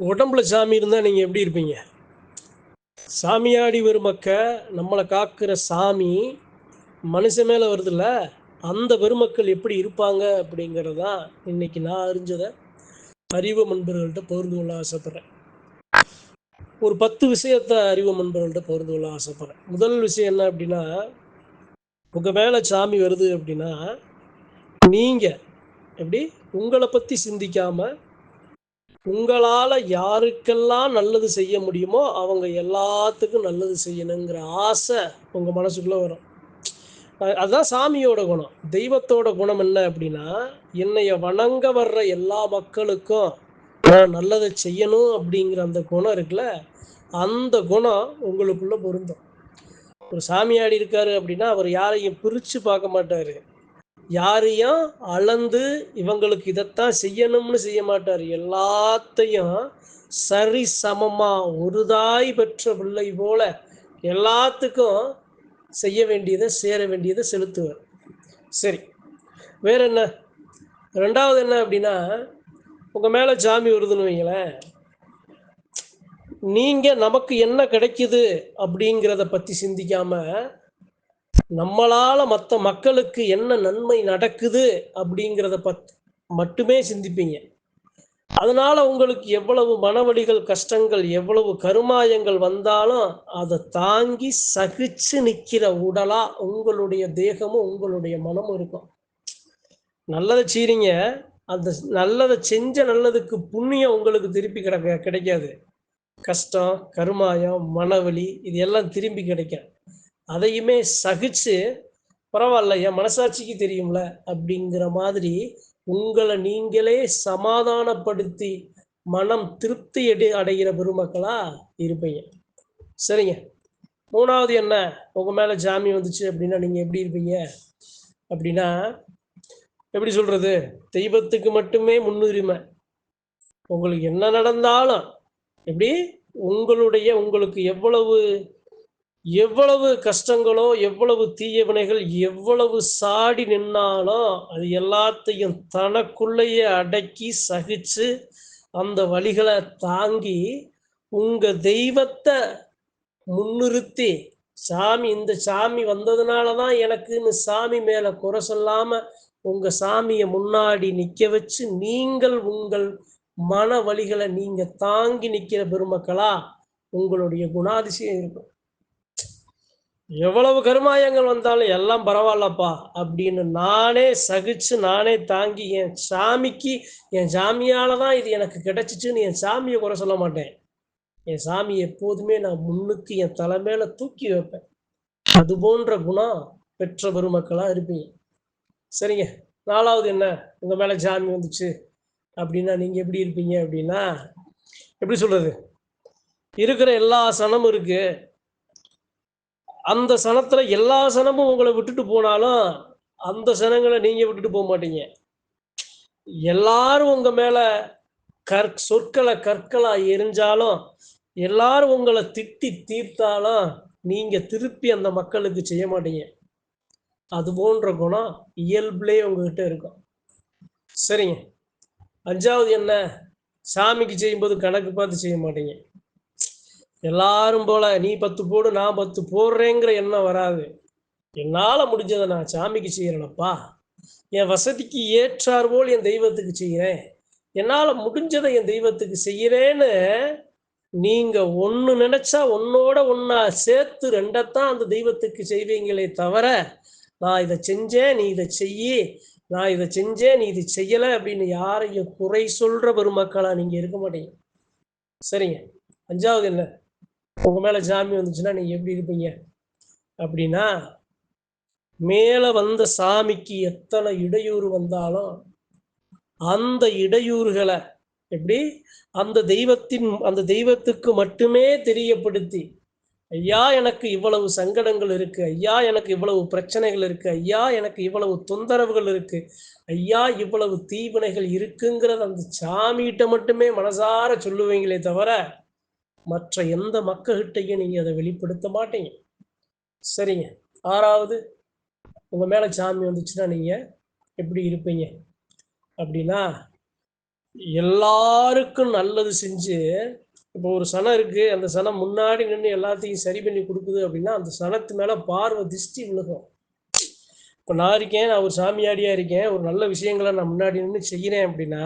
உடம்புல சாமி இருந்தால் நீங்கள் எப்படி இருப்பீங்க? சாமியாடி வெறுமக்க நம்மளை காக்கிற சாமி மனுஷன் மேலே வருதுல்ல அந்த பெருமக்கள் எப்படி இருப்பாங்க அப்படிங்கிறது தான் இன்னைக்கு நான் அறிஞ்சதை அறிவு நண்பர்கள்ட்ட பகிர்ந்து கொள்ள ஆசைப்பட்றேன். ஒரு பத்து விஷயத்த அறிவு நண்பர்கள்ட்ட பகிர்ந்து கொள்ள ஆசைப்பட்றேன். முதல் விஷயம் என்ன அப்படின்னா உங்கள் மேலே சாமி வருது அப்படின்னா நீங்கள் எப்படி உங்களை பற்றி சிந்திக்காமல் உங்களால் யாருக்கெல்லாம் நல்லது செய்ய முடியுமோ அவங்க எல்லாத்துக்கும் நல்லது செய்யணுங்கிற ஆசை உங்கள் மனசுக்குள்ளே வரும். அதுதான் சாமியோட குணம். தெய்வத்தோட குணம் என்ன அப்படின்னா என்னைய வணங்க வர்ற எல்லா மக்களுக்கும் நான் நல்லதை செய்யணும் அப்படிங்கிற அந்த குணம் இருக்குல்ல அந்த குணம் உங்களுக்குள்ள பொருந்தும். ஒரு சாமியாடி இருக்காரு அப்படின்னா அவர் யாரையும் பிரித்து பார்க்க மாட்டார். யாரையும் அளந்து இவங்களுக்கு இதைத்தான் செய்யணும்னு செய்ய மாட்டார். எல்லாத்தையும் சரி சமமா ஒருதாய் பெற்ற பிள்ளை போல எல்லாத்துக்கும் செய்ய வேண்டியதை சேர வேண்டியதை செலுத்துவார். சரி வேற என்ன ரெண்டாவது என்ன அப்படின்னா உங்க மேல ஜாமி வருதுன்னு வைங்களேன். நீங்க நமக்கு என்ன கிடைக்குது அப்படிங்கிறத பத்தி சிந்திக்காம நம்மளால மற்ற மக்களுக்கு என்ன நன்மை நடக்குது அப்படிங்கிறத பத் மட்டுமே சிந்திப்பீங்க. அதனால உங்களுக்கு எவ்வளவு மனவலிகள் கஷ்டங்கள் எவ்வளவு கருமாயங்கள் வந்தாலும் அதை தாங்கி சகிச்சு நிற்கிற உடலா உங்களுடைய தேகமும் உங்களுடைய மனமும் இருக்கும். நல்லதை செய்றீங்க. அந்த நல்லதை செஞ்ச நல்லதுக்கு புண்ணியம் உங்களுக்கு திருப்பி கிடக்க கிடைக்காது. கஷ்டம் கருமாயம் மனவழி இது எல்லாம் திரும்பி கிடைக்கும். அதையுமே சகிச்சு பரவாயில்ல என் மனசாட்சிக்கு தெரியும்ல அப்படிங்கிற மாதிரி உங்களை நீங்களே சமாதானப்படுத்தி மனம் திருப்தி அடை அடைகிற பெருமக்களா இருப்பீங்க. சரிங்க. மூணாவது என்ன? உங்க மேல ஜாமி வந்துச்சு அப்படின்னா நீங்க எப்படி இருப்பீங்க? அப்படின்னா எப்படி சொல்றது? தெய்வத்துக்கு மட்டுமே முன்னுரிமை. உங்களுக்கு என்ன நடந்தாலும் எப்படி? உங்களுடைய உங்களுக்கு எவ்வளவு எவ்வளவு கஷ்டங்களோ எவ்வளவு தீயவினைகள் எவ்வளவு சாடி நின்னாலும் அது எல்லாத்தையும் தனக்குள்ளேயே அடக்கி சகிச்சு அந்த வழிகளை தாங்கி உங்க தெய்வத்தை முன்னிறுத்தி சாமி இந்த சாமி வந்ததுனால தான் எனக்குன்னு சாமி மேல குறை சொல்லாம உங்க சாமியை முன்னாடி நிக்க வச்சு நீங்கள் உங்கள் மன வழிகளை நீங்க தாங்கி நிக்கிற பெருமக்களா உங்களுடைய குணாதிசயம் இருக்கும் எவ்வளவு கருமாயங்கள் வந்தாலும் எல்லாம் பரவாயில்லப்பா அப்படின்னு நானே சகிச்சு நானே தாங்கி என் சாமிக்கு என் சாமியால தான் இது எனக்கு கிடைச்சிச்சுன்னு என் சாமியை குறை சொல்ல மாட்டேன். என் சாமி எப்போதுமே நான் முன்னுக்கு என் தலை மேல தூக்கி வைப்பேன். அது போன்ற குணம் பெற்ற பெருமக்களா இருப்பீங்க. சரிங்க. நாலாவது என்ன? உங்க மேல சாமி வந்துச்சு அப்படின்னா நீங்க எப்படி இருப்பீங்க அப்படின்னா எப்படி சொல்றது? இருக்கிற எல்லா சனமும் இருக்கு. அந்த சனத்துல எல்லா சனமும் உங்களை விட்டுட்டு போனாலும் அந்த சனங்களை நீங்க விட்டுட்டு போக மாட்டீங்க. எல்லாரும் உங்க மேல கற் சொற்களை கற்களா எரிஞ்சாலும் எல்லாரும் உங்களை திட்டி தீர்த்தாலும் நீங்க திருப்பி அந்த மக்களுக்கு செய்ய மாட்டீங்க. அது போன்ற குணம் இயல்புலே உங்ககிட்ட இருக்கும். சரிங்க. அஞ்சாவது என்ன? சாமிக்கு செய்யும்போது கணக்கு பார்த்து செய்ய மாட்டீங்க. எல்லாரும் போல நீ பத்து போடு நான் பத்து போடுறேங்கிற எண்ணம் வராது. என்னால் முடிஞ்சதை நான் சாமிக்கு செய்கிறேனப்பா என் வசதிக்கு ஏற்றார் போல் என் தெய்வத்துக்கு செய்கிறேன் என்னால் முடிஞ்சதை என் தெய்வத்துக்கு செய்கிறேன்னு நீங்கள் ஒன்று நினச்சா ஒன்னோட ஒன்றா சேர்த்து ரெண்டைத்தான் அந்த தெய்வத்துக்கு செய்வீங்களே தவிர நான் இதை செஞ்சேன் நீ இதை செய்யி நான் இதை செஞ்சேன் நீ இதை செய்யலை அப்படின்னு யாரையும் குறை சொல்கிற பெருமக்களாக நீங்கள் இருக்க மாட்டீங்க. சரிங்க. அஞ்சாவது என்ன? உங்க மேல ஜாமி வந்துச்சுன்னா நீங்க எப்படி இருப்பீங்க? அப்படின்னா மேல வந்த சாமிக்கு எத்தனை இடையூறு வந்தாலும் அந்த இடையூறுகளை எப்படி? அந்த தெய்வத்தின் அந்த தெய்வத்துக்கு மட்டுமே தெரியப்படுத்தி ஐயா எனக்கு இவ்வளவு சங்கடங்கள் இருக்கு ஐயா எனக்கு இவ்வளவு பிரச்சனைகள் இருக்கு ஐயா எனக்கு இவ்வளவு தொந்தரவுகள் இருக்கு ஐயா இவ்வளவு தீவினைகள் இருக்குங்கிறத அந்த சாமிகிட்ட மட்டுமே மனசார சொல்லுவீங்களே தவிர மற்ற எந்த மக்கள்கிட்டையும் நீங்க அதை வெளிப்படுத்த மாட்டீங்க. சரிங்க. ஆறாவது உங்க மேல சாமி வந்துச்சுன்னா நீங்க எப்படி இருப்பீங்க? அப்படின்னா எல்லாருக்கும் நல்லது செஞ்சு இப்போ ஒரு சனம் இருக்கு அந்த சனம் முன்னாடி நின்று எல்லாத்தையும் சரி பண்ணி கொடுக்குது அப்படின்னா அந்த சனத்து மேல பார்வை திருஷ்டி விழுகும். இப்போ நான் இருக்கேன் நான் ஒரு சாமியாடியா இருக்கேன் ஒரு நல்ல விஷயங்களை நான் முன்னாடி நின்று செய்கிறேன் அப்படின்னா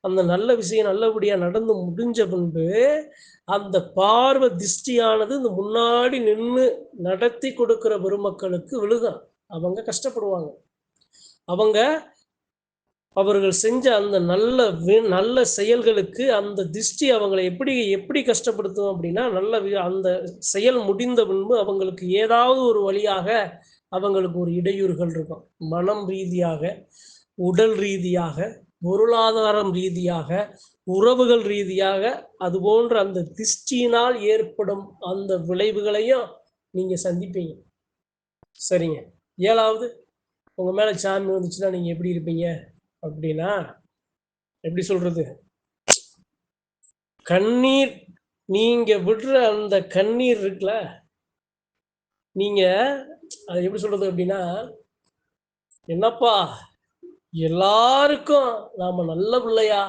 அந்த நல்ல விஷயம் நல்லபடியா நடந்து முடிஞ்ச பின்பு அந்த பார்வை திருஷ்டியானது இந்த முன்னாடி நின்று நடத்தி கொடுக்கிற பெருமக்களுக்கு விழுகும் அவங்க கஷ்டப்படுவாங்க. அவங்க அவர்கள் செஞ்ச அந்த நல்ல வி- நல்ல செயல்களுக்கு அந்த திருஷ்டி அவங்களை எப்படி எப்படி கஷ்டப்படுத்தும் அப்படின்னா நல்ல வி- அந்த செயல் முடிந்த பின்பு அவங்களுக்கு ஏதாவது ஒரு வழியாக அவங்களுக்கு ஒரு இடையூறுகள் இருக்கும். மனம் ரீதியாக உடல் ரீதியாக பொருளாதாரம் ரீதியாக உறவுகள் ரீதியாக அது போன்ற அந்த திஷ்டியினால் ஏற்படும் அந்த விளைவுகளையும் நீங்க சந்திப்பீங்க. சரிங்க. ஏழாவது உங்க மேல சாமி வந்துச்சுன்னா நீங்க எப்படி இருப்பீங்க? அப்படின்னா எப்படி சொல்றது? கண்ணீர் நீங்க விடுற அந்த கண்ணீர் இருக்குல்ல நீங்க அது எப்படி சொல்றது அப்படின்னா என்னப்பா எல்லாருக்கும் நாம நல்ல பிள்ளையா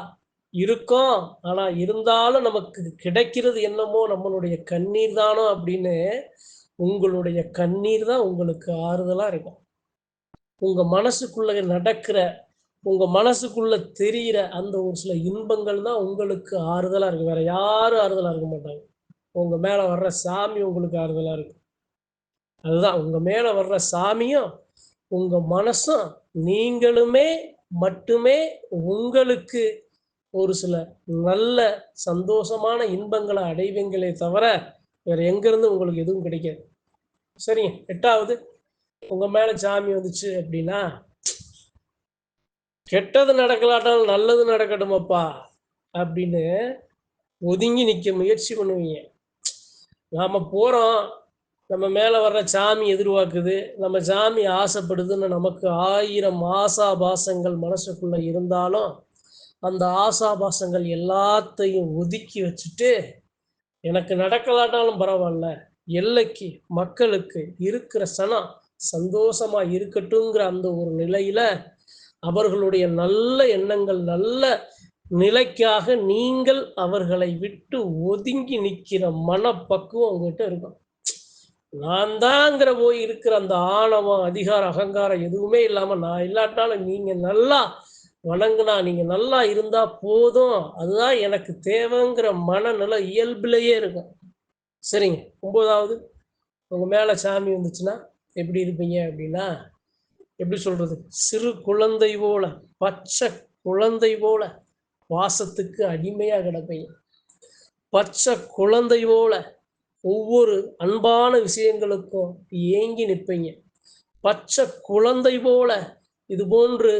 இருக்கோம். ஆனா இருந்தாலும் நமக்கு கிடைக்கிறது என்னமோ நம்மளுடைய கண்ணீர் தானோ அப்படின்னு உங்களுடைய கண்ணீர் தான் உங்களுக்கு ஆறுதலா இருக்கும். உங்க மனசுக்குள்ள நடக்கிற உங்க மனசுக்குள்ள தெரியிற அந்த ஒரு சில இன்பங்கள் தான் உங்களுக்கு ஆறுதலா இருக்கும். வேற யாரும் ஆறுதலா இருக்க மாட்டாங்க. உங்க மேல வர்ற சாமி உங்களுக்கு ஆறுதலா இருக்கும். அதுதான் உங்க மேல வர்ற சாமியும் உங்க மனசும் நீங்களுமே மட்டுமே உங்களுக்கு ஒரு சில நல்ல சந்தோஷமான இன்பங்களை அடைவீங்களே தவிர வேற எங்க இருந்து உங்களுக்கு எதுவும் கிடைக்காது. சரிங்க. எட்டாவது உங்க மேல சாமி வந்துச்சு அப்படின்னா கெட்டது நடக்கலாட்டாலும் நல்லது நடக்கட்டுமப்பா அப்படின்னு ஒதுங்கி நிக்க முயற்சி பண்ணுவீங்க. நாம போறோம் நம்ம மேலே வர்ற சாமி எதிர்பார்க்குது நம்ம சாமி ஆசைப்படுதுன்னு நமக்கு ஆயிரம் ஆசாபாசங்கள் மனசுக்குள்ள இருந்தாலும் அந்த ஆசாபாசங்கள் எல்லாத்தையும் ஒதுக்கி வச்சுட்டு எனக்கு நடக்கலாட்டாலும் பரவாயில்ல எல்லைக்கு மக்களுக்கு இருக்கிற சனம் சந்தோஷமா இருக்கட்டுங்கிற அந்த ஒரு நிலையில அவர்களுடைய நல்ல எண்ணங்கள் நல்ல நிலைக்காக நீங்கள் அவர்களை விட்டு ஒதுங்கி நிற்கிற மனப்பக்குவம் உங்ககிட்ட இருக்கும். நான் தாங்கிற போய் இருக்கிற அந்த ஆணவம் அதிகார அகங்காரம் எதுவுமே இல்லாம நான் இல்லாட்டாலும் நீங்க நல்லா வணங்கினா நீங்க நல்லா இருந்தா போதும். அதுதான் எனக்கு தேவைங்கிற மனநிலை இயல்பிலேயே இருக்கும். சரிங்க. ஒன்பதாவது உங்க மேல சாமி வந்துச்சுன்னா எப்படி இருப்பீங்க அப்படின்னா எப்படி சொல்றது? சிறு குழந்தை போல பச்சை குழந்தை போல வாசத்துக்கு அடிமையா கிடப்பீங்க. பச்சை குழந்தை போல ஒவ்வொரு அன்பான விஷயங்களுக்கும் ஏங்கி நிற்பீங்க. பச்சை குழந்தை போல இது போன்று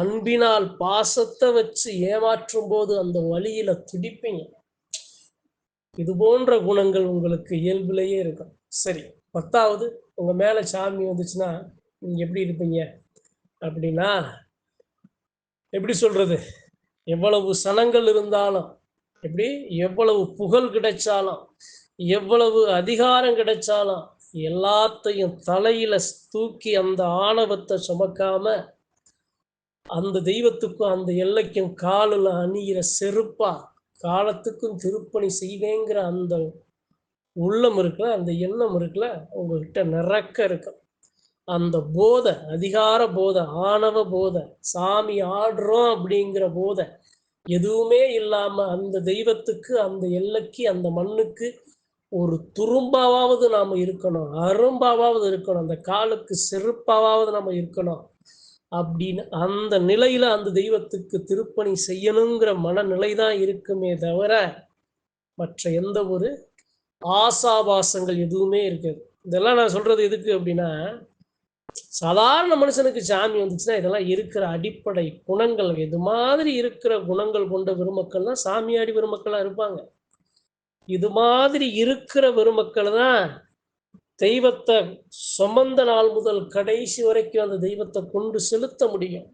அன்பினால் பாசத்தை வச்சு ஏமாற்றும் போது அந்த வழியில துடிப்பீங்க. இது போன்ற குணங்கள் உங்களுக்கு இயல்பிலேயே இருக்கும். சரி பத்தாவது உங்க மேல சாமி வந்துச்சுன்னா நீங்க எப்படி இருப்பீங்க? அப்படின்னா எப்படி சொல்றது? எவ்வளவு சனங்கள் இருந்தாலும் எப்படி? எவ்வளவு புகழ் கிடைச்சாலும் எவ்வளவு அதிகாரம் கிடைச்சாலும் எல்லாத்தையும் தலையில தூக்கி அந்த ஆணவத்தை சுமக்காம அந்த தெய்வத்துக்கும் அந்த எல்லைக்கும் காலில் அணிகிற செருப்பா காலத்துக்கும் திருப்பணி செய்வேங்கிற அந்த உள்ளம் இருக்குல்ல அந்த எண்ணம் இருக்குல்ல உங்ககிட்ட நிறக்க இருக்கும். அந்த போதை அதிகார போதை ஆணவ போதை சாமி ஆடுறோம் அப்படிங்கிற போதை எதுவுமே இல்லாம அந்த தெய்வத்துக்கு அந்த எல்லைக்கு அந்த மண்ணுக்கு ஒரு துரும்பாவது நாம இருக்கணும் அரும்பாவது இருக்கணும் அந்த காலுக்கு செருப்பாவது நம்ம இருக்கணும் அப்படின்னு அந்த நிலையில அந்த தெய்வத்துக்கு திருப்பணி செய்யணுங்கிற மனநிலை தான் இருக்குமே தவிர மற்ற எந்த ஒரு ஆசாபாசங்கள் எதுவுமே இருக்காது. இதெல்லாம் நான் சொல்றது எதுக்கு அப்படின்னா சாதாரண மனுஷனுக்கு சாமி வந்துச்சுன்னா இதெல்லாம் இருக்கிற அடிப்படை குணங்கள் இது மாதிரி இருக்கிற குணங்கள் கொண்ட பெருமக்கள்லாம் சாமியாடி பெருமக்களா இருப்பாங்க. இது மாதிரி இருக்கிற பெருமக்கள் தான் தெய்வத்தை சுமந்த நாள் முதல் கடைசி வரைக்கும் அந்த தெய்வத்தை கொண்டு செலுத்த முடியும்.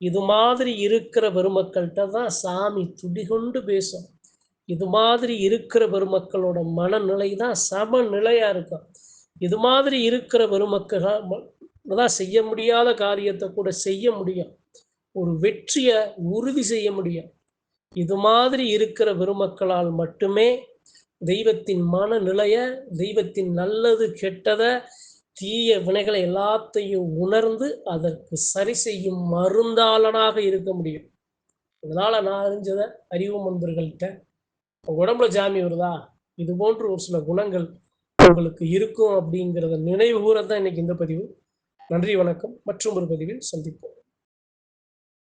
இது மாதிரி இருக்கிற பெருமக்கள்கிட்ட தான் சாமி துடிகொண்டு பேசும். இது மாதிரி இருக்கிற பெருமக்களோட மனநிலை தான் சமநிலையா இருக்கும். இது மாதிரி இருக்கிற பெருமக்கள் தான் செய்ய முடியாத காரியத்தை கூட செய்ய முடியும். ஒரு வெற்றியை உறுதி செய்ய முடியும். இது மாதிரி இருக்கிற பெருமக்களால் மட்டுமே தெய்வத்தின் மனநிலைய தெய்வத்தின் நல்லது கெட்டத தீய வினைகளை எல்லாத்தையும் உணர்ந்து அதற்கு சரி செய்யும் மருந்தாளனாக இருக்க முடியும். இதனால நான் அறிஞ்சத அறிவு மந்திர்கள்ட்ட உடம்புல ஜாமி வருதா? இது போன்று ஒரு சில குணங்கள் உங்களுக்கு இருக்கும் அப்படிங்கிறத நினைவு கூறதான் இன்னைக்கு இந்த பதிவு. நன்றி வணக்கம். மற்றும் ஒரு பதிவில் சந்திப்போம்.